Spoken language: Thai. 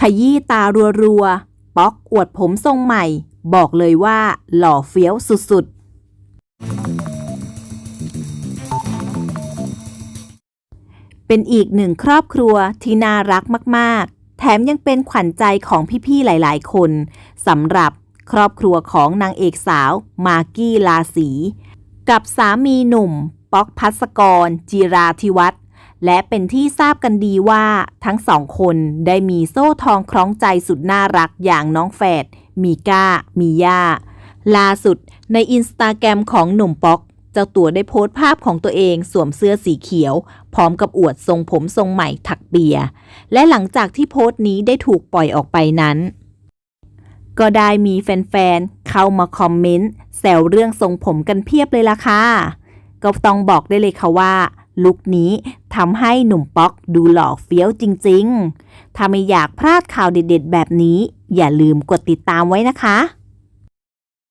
ขยี้ตารัวๆ ป๊อกอวดผมทรงใหม่ บอกเลยว่าหล่อเฟี้ยวสุดๆ เป็นอีกหนึ่งครอบครัวที่น่ารักมากๆ แถมยังเป็นขวัญใจของพี่ๆ หลายๆ คนสำหรับครอบครัวของนางเอกสาว มากกี้ลาสี กับสามีหนุ่ม ป๊อกพัสกร จีราธิวัฒน์ และเป็นที่ทราบกันดีว่าทั้งสองคนได้มีโซ่ทองคล้องใจสุดน่ารักอย่างน้องแฝดมีก้า มีย่า ล่าสุดในอินสตาแกรมของหนุ่มป๊อก เจ้าตัวได้โพสต์ภาพของตัวเองสวมเสื้อสีเขียว พร้อมกับอวดทรงผมทรงใหม่ถักเปีย และหลังจากที่โพสต์นี้ได้ถูกปล่อยออกไปนั้น ก็ได้มีแฟนๆ เข้ามาคอมเมนต์แซวเรื่องทรงผมกันเพียบเลยล่ะค่ะ ก็ต้องบอกได้เลยค่ะว่าลุคนี้ ทำให้หนุ่มป๊อกดูหล่อเฟี้ยวจริง ๆ ถ้าไม่อยากพลาดข่าวเด็ด ๆ แบบนี้ อย่าลืมกดติดตามไว้นะคะ